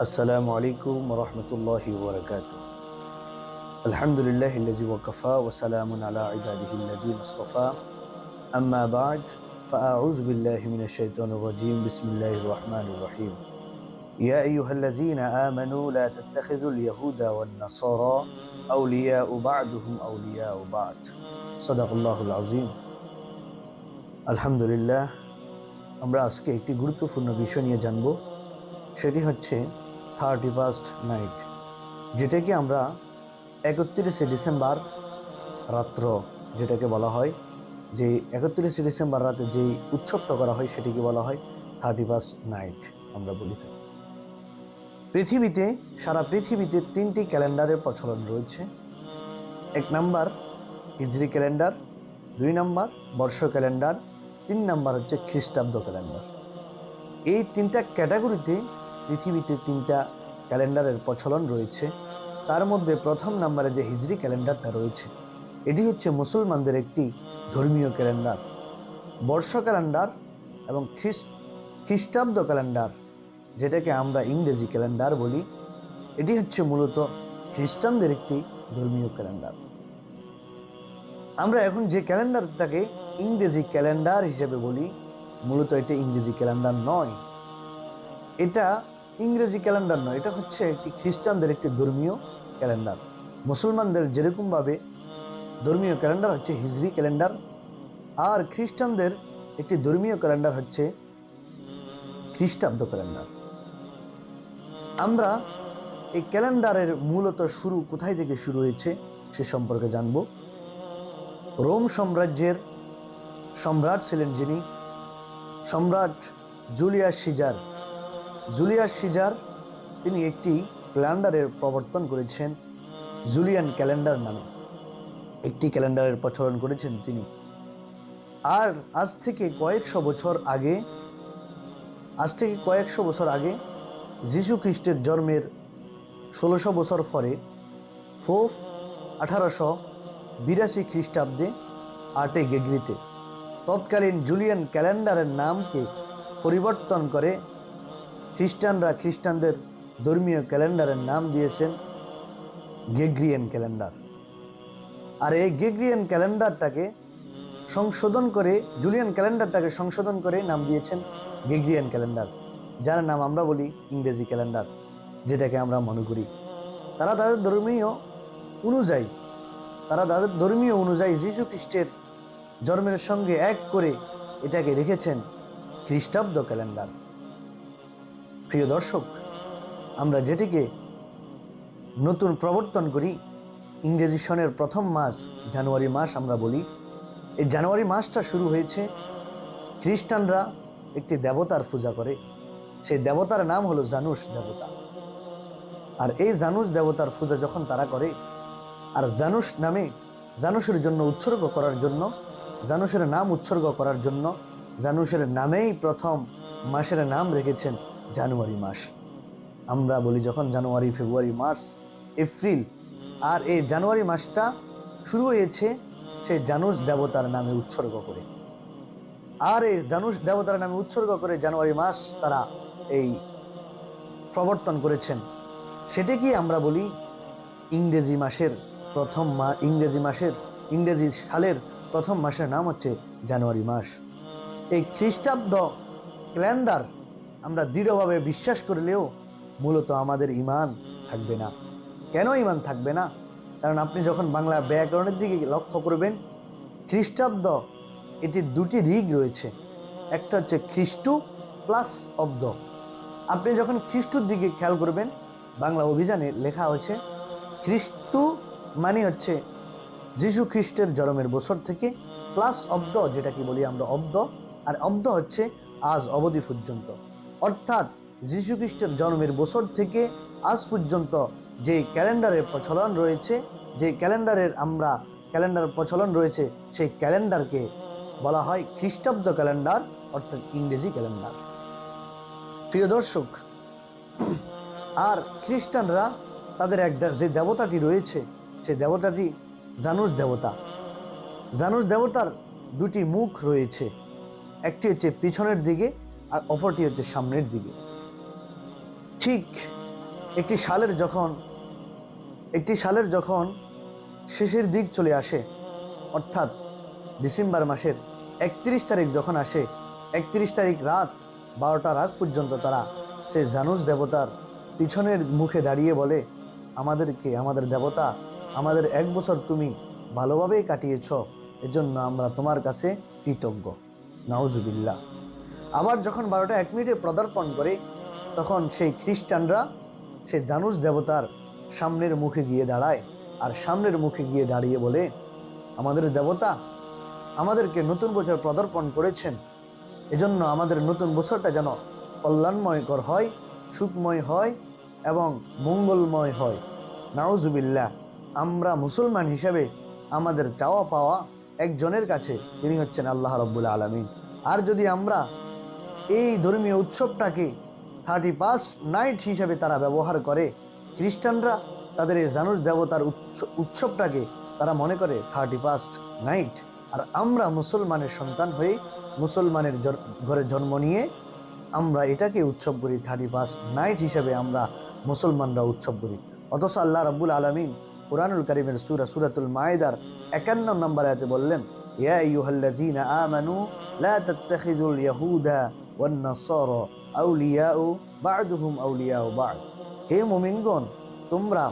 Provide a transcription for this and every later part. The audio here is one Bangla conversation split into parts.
السلام عليكم ورحمة الله وبركاته الحمد لله الذي وكفى وسلام على عباده الذين اصطفى أما بعد فأعوذ بالله من الشيطان الرجيم بسم الله الرحمن الرحيم يا أيها الذين آمنوا لا تتخذوا اليهود والنصارى أولياء بعضهم أولياء بعض صدق الله العظيم আলহামদুলিল্লাহ আমরা আজকে একটি গুরুত্বপূর্ণ বিষয় নিয়ে জানব সেটি হচ্ছে থার্টি ফার্স্ট নাইট, যেটাকে আমরা একত্রিশে ডিসেম্বর রাত্র যেটাকে বলা হয়, যে একত্রিশে ডিসেম্বর রাতে যেই উৎসবটা করা হয় সেটিকে বলা হয় থার্টি ফার্স্ট নাইট আমরা বলি থাকি। পৃথিবীতে, সারা পৃথিবীতে তিনটি ক্যালেন্ডারের প্রচলন রয়েছে। এক নাম্বার হিজরি ক্যালেন্ডার, দুই নাম্বার বর্ষ ক্যালেন্ডার, তিন নাম্বার হচ্ছে খ্রিস্টাব্দ ক্যালেন্ডার। এই তিনটা ক্যাটাগরিতে পৃথিবীতে তিনটা ক্যালেন্ডারের প্রচলন রয়েছে। তার মধ্যে প্রথম নাম্বারে যে হিজরি ক্যালেন্ডারটা রয়েছে, এটি হচ্ছে মুসলমানদের একটি ধর্মীয় ক্যালেন্ডার। বর্ষ ক্যালেন্ডার এবং খ্রিস্ট, খ্রিস্টাব্দ ক্যালেন্ডার, যেটাকে আমরা ইংরেজি ক্যালেন্ডার বলি, এটি হচ্ছে মূলত খ্রিস্টানদের একটি ধর্মীয় ক্যালেন্ডার। আমরা এখন যে ক্যালেন্ডারটাকে ইংরেজি ক্যালেন্ডার হিসেবে বলি, মূলত এটা ইংরেজি ক্যালেন্ডার নয়। এটা ইংরেজি ক্যালেন্ডার নয়, এটা হচ্ছে একটি খ্রিস্টানদের একটি ধর্মীয় ক্যালেন্ডার। মুসলমানদের যেরকমভাবে ধর্মীয় ক্যালেন্ডার হচ্ছে হিজরি ক্যালেন্ডার, আর খ্রিস্টানদের একটি ধর্মীয় ক্যালেন্ডার হচ্ছে খ্রিস্টাব্দ ক্যালেন্ডার। আমরা এই ক্যালেন্ডারের মূলত শুরু কোথায় থেকে শুরু হয়েছে সে সম্পর্কে জানব। রোম সাম্রাজ্যের সম্রাট ছিলেন যিনি, সম্রাট জুলিয়াস সিজার। জুলিয়াস সিজার, তিনি একটি ক্যালেন্ডারের প্রবর্তন করেছেন, জুলিয়ান ক্যালেন্ডার নামে। একটি ক্যালেন্ডারের প্রচলন করেছেন তিনি। আর আজ থেকে কয়েকশো বছর আগে, আজ থেকে কয়েকশো বছর আগে যীশু খ্রিস্টের জন্মের ষোলোশো বছর পরে ফোফ আঠারোশো বিরাশি খ্রিস্টাব্দে আটে গেগরিতে তৎকালীন জুলিয়ান ক্যালেন্ডারের নামকে পরিবর্তন করে খ্রিস্টানরা খ্রিস্টানদের ধর্মীয় ক্যালেন্ডারের নাম দিয়েছেন গেগ্রিয়ান ক্যালেন্ডার। আর এই গেগ্রিয়ান ক্যালেন্ডারটাকে সংশোধন করে, জুলিয়ান ক্যালেন্ডারটাকে সংশোধন করে নাম দিয়েছেন গেগ্রিয়ান ক্যালেন্ডার, যার নাম আমরা বলি ইংরেজি ক্যালেন্ডার, যেটাকে আমরা মনে করি। তারা তাদের ধর্মীয় অনুযায়ী, তারা তাদের ধর্মীয় অনুযায়ী যীশু খ্রিস্টের জন্মের সঙ্গে এক করে এটাকে রেখেছেন খ্রিস্টাব্দ ক্যালেন্ডার। প্রিয় দর্শক, আমরা যেটিকে নতুন প্রবর্তন করি, ইংরেজি সনের প্রথম মাস, জানুয়ারি মাস আমরা বলি। এই জানুয়ারি মাসটা শুরু হয়েছে, খ্রিস্টানরা একটি দেবতার পূজা করে। সেই দেবতার নাম হলো জানুস দেবতা। আর এই জানুস দেবতার পূজা যখন তারা করে, আর জানুস নামে জানুসের জন্য উৎসর্গ করার জন্য জানুসের নাম উৎসর্গ করার জন্য জানুসের নামেই প্রথম মাসের নাম রেখেছেন জানুয়ারি মাস। আমরা বলি যখন জানুয়ারি, ফেব্রুয়ারি, মার্চ, এপ্রিল। আর এই জানুয়ারি মাসটা শুরু হয়েছে সেই জানুস দেবতার নামে উৎসর্গ করে। আর এই জানুস দেবতার নামে উৎসর্গ করে জানুয়ারি মাস তারা এই প্রবর্তন করেছেন। সেটাকে আমরা বলি ইংরেজি মাসের প্রথম মা, ইংরেজি মাসের, ইংরেজি সালের প্রথম মাসের নাম হচ্ছে জানুয়ারি মাস। এই খ্রিস্টাব্দ ক্যালেন্ডার আমরা দৃঢ়ভাবে বিশ্বাস করলেও মূলত আমাদের ইমান থাকবে না। কেন ইমান থাকবে না? কারণ আপনি যখন বাংলা ব্যাকরণের দিকে লক্ষ্য করবেন, খ্রিস্টাব্দ এটির দুটি দিক রয়েছে। একটা হচ্ছে খ্রিস্টু প্লাস অব্দ। আপনি যখন খ্রিস্টুর দিকে খেয়াল করবেন, বাংলা অভিযানে লেখা হয়েছে, খ্রিস্টু মানে হচ্ছে যীশু খ্রিস্টের জন্মের বছর থেকে প্লাস অব্দ, যেটাকে বলি আমরা অব্দ, আর অব্দ হচ্ছে আজ অবধি পর্যন্ত। অর্থাৎ যীশু খ্রিস্টের জন্মের বছর থেকে আজ পর্যন্ত যে ক্যালেন্ডারের প্রচলন রয়েছে, যে ক্যালেন্ডারের আমরা ক্যালেন্ডার প্রচলন রয়েছে, সেই ক্যালেন্ডারকে বলা হয় খ্রিস্টাব্দ ক্যালেন্ডার, অর্থাৎ ইংরেজি ক্যালেন্ডার। প্রিয় দর্শক, আর খ্রিস্টানরা তাদের এক যে দেবতাটি রয়েছে, সেই দেবতাটি জানুস দেবতা। জানুস দেবতার দুটি মুখ রয়েছে। একটি হচ্ছে পিছনের দিকে আর অপরটি হচ্ছে সামনের দিকে। ঠিক একটি সালের যখন, একটি সালের যখন শেষের দিক চলে আসে, অর্থাৎ ডিসেম্বর মাসের একত্রিশ তারিখ যখন আসে, একত্রিশ তারিখ রাত বারোটার আগ পর্যন্ত তারা সেই জানুস দেবতার পিছনের মুখে দাঁড়িয়ে বলে, আমাদেরকে, আমাদের দেবতা, আমাদের এক বছর তুমি ভালোভাবেই কাটিয়েছ, এজন্য আমরা তোমার কাছে কৃতজ্ঞ। নাউজুবিল্লাহ। আবার যখন বারোটা এক মিনিটে পদার্পণ করে, তখন সেই খ্রিস্টানরা সে জানুস দেবতার সামনের মুখে গিয়ে দাঁড়ায় আর সামনের মুখে গিয়ে দাঁড়িয়ে বলে, আমাদের দেবতা আমাদেরকে নতুন বছর পদার্পণ করেছেন। এজন্য আমাদের নতুন বছরটা যেন কল্যাণময়কর হয়, সুখময় হয় এবং মঙ্গলময় হয়। নাউজুবিল্লাহ, আমরা মুসলমান হিসেবে আমাদের চাওয়া পাওয়া একজনের কাছে তিনি হচ্ছেন আল্লাহ রব্বুল আলমিন। আর যদি আমরা এই ধর্মীয় উৎসবটাকে থার্টি ফার্স্ট নাইট হিসাবে তারা ব্যবহার করে। খ্রিস্টানরা তাদের এই জানুস দেবতার উৎস- উৎসবটাকে তারা মনে করে থার্টি ফার্স্ট নাইট আর আমরা মুসলমানের সন্তান হয়ে মুসলমানের ঘরে জন্ম নিয়ে আমরা এটাকে উৎসব করি থার্টি ফার্স্ট নাইট হিসেবে আমরা মুসলমানরা উৎসব করি। অথচ আল্লাহ রাব্বুল আলমিন কোরআনুল করিমের সুরা, সুরাতুল মায়েদার একান্ন নম্বর আয়াতে বললেন, ইয়া আইয়ুহাল্লাযীনা আমানু লা তাত্তাখিযুল ইয়াহুদা হে মুমিনগণ, তোমরা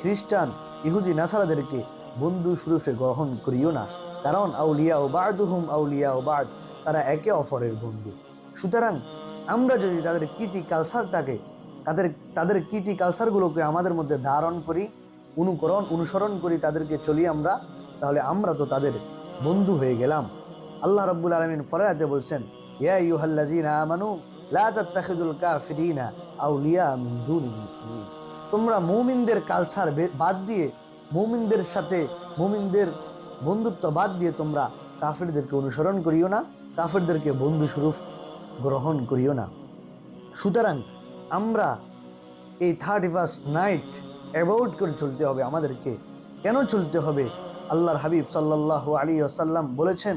খ্রিস্টান, ইহুদি, নাসারাদেরকে বন্ধু স্বরূপে গ্রহণ করিও না, কারণ আউলিয়াউ বা'দুহুম আউলিয়াউ বা'দ, তারা একে অপরের বন্ধু। সুতরাং আমরা যদি তাদের কীতি কালচারটাকে, তাদের তাদের কীতি কালচারগুলোকে আমাদের মধ্যে ধারণ করি, অনুকরণ, অনুসরণ করি, তাদেরকে চলি আমরা, তাহলে আমরা তো তাদের বন্ধু হয়ে গেলাম। আল্লাহ রাব্বুল আলামিন ফরায়াতে বলছেন লা আউলিয়া তোমরা মুমিনদের কালচার বাদ দিয়ে, মুমিনদের সাথে, মুমিনদের বন্ধুত্ব বাদ দিয়ে তোমরা কাফিরদেরকে অনুসরণ করিও না, কাফিরদেরকে বন্ধু স্বরূপ গ্রহণ করিও না। সুতরাং আমরা এই থার্টি ফার্স্ট নাইট অ্যাভয়েড করে চলতে হবে আমাদেরকে। কেন চলতে হবে? আল্লাহর হাবিব সাল্লাহ আলী আসাল্লাম বলেছেন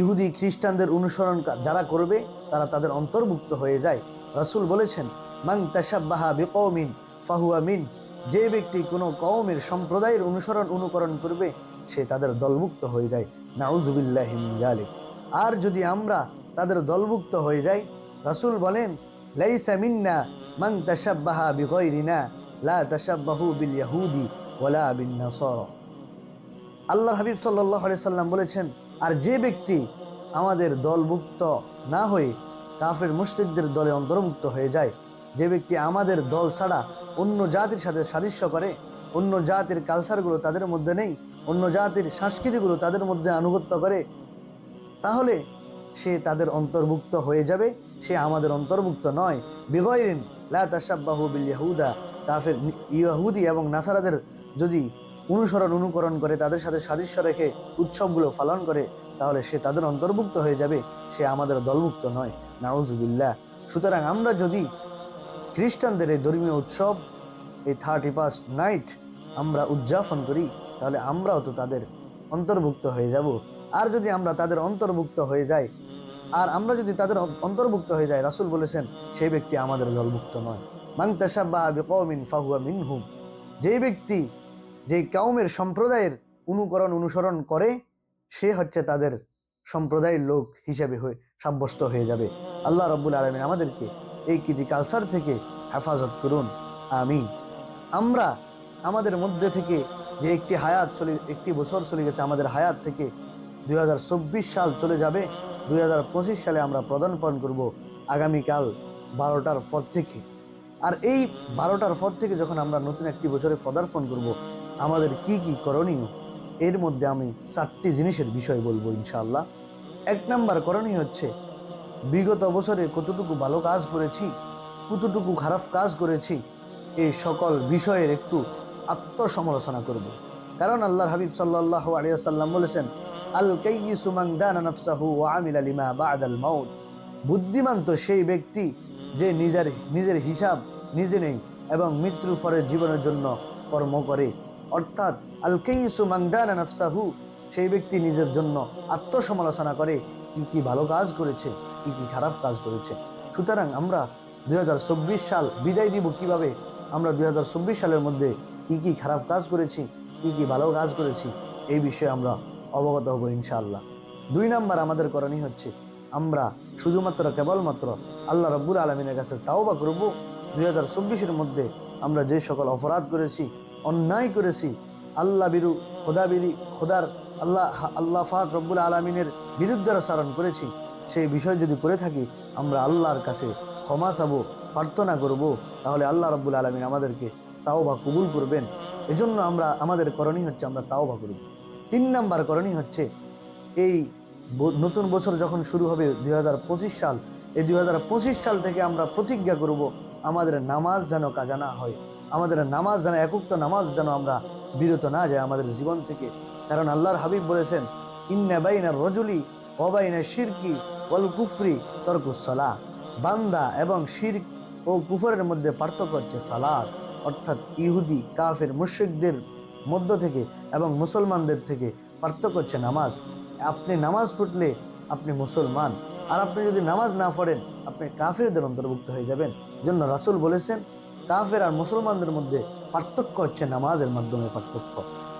ইহুদি খ্রিস্টানদের অনুসরণ যারা করবে, তারা তাদের অন্তর্ভুক্ত হয়ে যায়। রাসূল বলেছেন মাং তাসাব্বাহা বিকৌমিন ফাহুয়া মিন। যে ব্যক্তি কোনো কওমের সম্প্রদায়ের অনুসরণ অনুকরণ করবে, সে তাদের দলভুক্ত হয়ে যায়। নাউজুবিল্লাহি মিন জালিক আর যদি আমরা তাদের দলভুক্ত হয়ে যাই, রাসূল বলেন, লাইসা মিন্না মান তাসাব্বাহা বিগাইরিনা লা তাসাব্বাহু বিল ইয়াহুদি ওয়ালা বিন নাসারা। আল্লাহ হাবিব সাল্লাহ সাল্লাম বলেছেন, আর যে ব্যক্তি আমাদের দলভুক্ত না হয়ে কাফের মুসলিকদের দলে অন্তর্ভুক্ত হয়ে যায়, যে ব্যক্তি আমাদের দল ছাড়া অন্য জাতির সাথে সাদৃশ্য করে, অন্য জাতির কালচারগুলো তাদের মধ্যে নেই, অন্য জাতির সংস্কৃতিগুলো তাদের মধ্যে আনুগত্য করে, তাহলে সে তাদের অন্তর্ভুক্ত হয়ে যাবে, সে আমাদের অন্তর্ভুক্ত নয়। বিগয়রিন লা তাসাব্বাহু বিল ইয়াহুদা। কাফের ইহুদি এবং নাসারাদের যদি অনুসরণ, অনুকরণ করে তাদের সাথে সাদৃশ্য রেখে উৎসবগুলো পালন করে, তাহলে সে তাদের অন্তর্ভুক্ত হয়ে যাবে, সে আমাদের দলভুক্ত নয়। নাউজুবিল্লাহ। সুতরাং আমরা যদি খ্রিস্টানদের এই ধর্মীয় উৎসব, এই থার্টি ফার্স্ট নাইট আমরা উদযাপন করি, তাহলে আমরাও তো তাদের অন্তর্ভুক্ত হয়ে যাব। আর যদি আমরা তাদের অন্তর্ভুক্ত হয়ে যাই, আর আমরা যদি তাদের অন্তর্ভুক্ত হয়ে যাই, রাসুল বলেছেন, সেই ব্যক্তি আমাদের দলভুক্ত নয়। মান তাসাব্বাহা ফাহুয়া মিনহুম। যে ব্যক্তি যে কওমের সম্প্রদায়ের অনুকরণ, অনুসরণ করে, সে হচ্ছে তাদের সম্প্রদায়ের লোক হিসেবে হয়ে, সাব্যস্ত হয়ে যাবে। আল্লাহ রব্বুল আলমিন আমাদেরকে এই কৃতি কালচার থেকে হেফাজত করুন। আমি আমরা আমাদের মধ্যে থেকে যে একটি হায়াত চলে, একটি বছর চলে গেছে, আমাদের হায়াত থেকে দুই হাজার চব্বিশ সাল চলে যাবে, দুই হাজার পঁচিশ সালে আমরা প্রদানপণ করব আগামীকাল বারোটার পর থেকে। আর এই বারোটার পর থেকে যখন আমরা নতুন একটি বছরে পদার্পণ করব আমাদের কি কি করণীয়? এর মধ্যে আমি চারটি জিনিসের বিষয় বলব ইনশাআল্লাহ। এক নাম্বার করণীয় হচ্ছে, বিগত বছরে কতটুকু ভালো কাজ করেছি, কতটুকু খারাপ কাজ করেছি এই সকল বিষয়ের একটু আত্মসমালোচনা করব। কারণ আল্লাহর হাবিব সাল্লাল্লাহু আলাইহি সাল্লাম বলেছেন, আল ওয়া আমিলা লিমা বা'দাল মাউত। বুদ্ধিমান তো সেই ব্যক্তি যে নিজের নিজের হিসাব নিজে নেই এবং মৃত্যুর পরে জীবনের জন্য কর্ম করে। অর্থাৎ আল কাইয়িসু মান দানা সেই ব্যক্তি নিজের জন্য আত্মসমালোচনা করে কি কি ভালো কাজ করেছে, কি কি খারাপ কাজ করেছে। সুতরাং আমরা দুই হাজার চব্বিশ সাল বিদায় দিব কীভাবে? আমরা দুই হাজার চব্বিশ সালের মধ্যে কি কি খারাপ কাজ করেছি, কি কি ভালো কাজ করেছি, এই বিষয়ে আমরা অবগত হব ইনশাআল্লাহ। দুই নাম্বার আমাদের করণীয় হচ্ছে, আমরা শুধুমাত্র কেবলমাত্র আল্লাহ রব্বুল আলমিনের কাছে তাও বা করব। দুই মধ্যে আমরা যে সকল অপরাধ করেছি অন্যায় করেছি। আল্লাহ বিরু, খোদা বিরি খোদার আল্লাহ আল্লাহ ফাক রব্বুল আলমিনের বিরুদ্ধে আচরণ করেছি। সেই বিষয় যদি করে থাকি, আমরা আল্লাহর কাছে ক্ষমা চাবো, প্রার্থনা করব, তাহলে আল্লাহ রব্বুল আলমিন আমাদেরকে তাও বা কবুল করবেন। এজন্য আমরা, আমাদের করণীয় হচ্ছে আমরা তাও বা করব। তিন নাম্বার করণীয় হচ্ছে, এই নতুন বছর যখন শুরু হবে দু হাজার পঁচিশ সাল, এই দু হাজার পঁচিশ সাল থেকে আমরা প্রতিজ্ঞা করব, আমাদের নামাজ যেন কাজা না হয়। আমাদের নামাজ যেন একুক্ত নামাজ যেন আমরা বিরত না যায় আমাদের জীবন থেকে। কারণ আল্লাহর হাবিব বলেছেন, ইন্না বাইনা রজুলি ওবাইনা শিরকি ওয়াল কুফরি তর্কুসলা বান্দা এবং শির ও কুফরের মধ্যে পার্থক্য হচ্ছে সালাদ অর্থাৎ ইহুদি, কাফের, মুশ্রিকদের মধ্য থেকে এবং মুসলমানদের থেকে পার্থক্য হচ্ছে নামাজ। আপনি নামাজ পড়লে আপনি মুসলমান। আর আপনি যদি নামাজ না পড়েন, আপনি কাফেরদের অন্তর্ভুক্ত হয়ে যাবেন। জন্য রাসূল বলেছেন কাফের আর মুসলমানদের মধ্যে পার্থক্য হচ্ছে নামাজের মাধ্যমে পার্থক্য।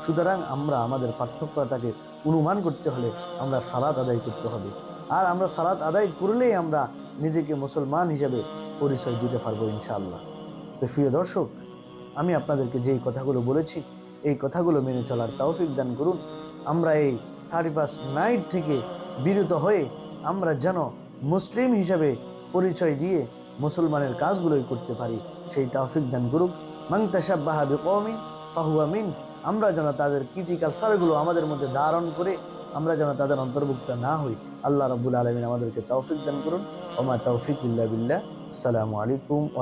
সুতরাং আমরা আমাদের পার্থক্যটাকে অনুমান করতে হলে আমরা সালাত আদায় করতে হবে। আর আমরা সালাত আদায় করলেই আমরা নিজেকে মুসলমান হিসেবে পরিচয় দিতে পারব ইনশাআল্লাহ। তো প্রিয় দর্শক, আমি আপনাদেরকে যেই কথাগুলো বলেছি, এই কথাগুলো মেনে চলার তৌফিক দান করুন। আমরা এই থার্টি ফার্স্ট নাইট থেকে বিরত হয়ে আমরা যেন মুসলিম হিসাবে পরিচয় দিয়ে মুসলমানের কাজগুলোই করতে পারি, সেই তাফিক দান করুক। মাংতাসাব বাহাবি কৌমিন ফাহুয়া মিন, আমরা যেন তাদের কৃতি কালচারগুলো আমাদের মধ্যে ধারণ করে, আমরা যেন তাদের অন্তর্ভুক্ত না হই। আল্লাহ রবুল আলমিন আমাদেরকে তৌফিক দান করুন। ওমা তৌফিক ইল্লা বিল্লাহ। আসসালামু আলাইকুম ও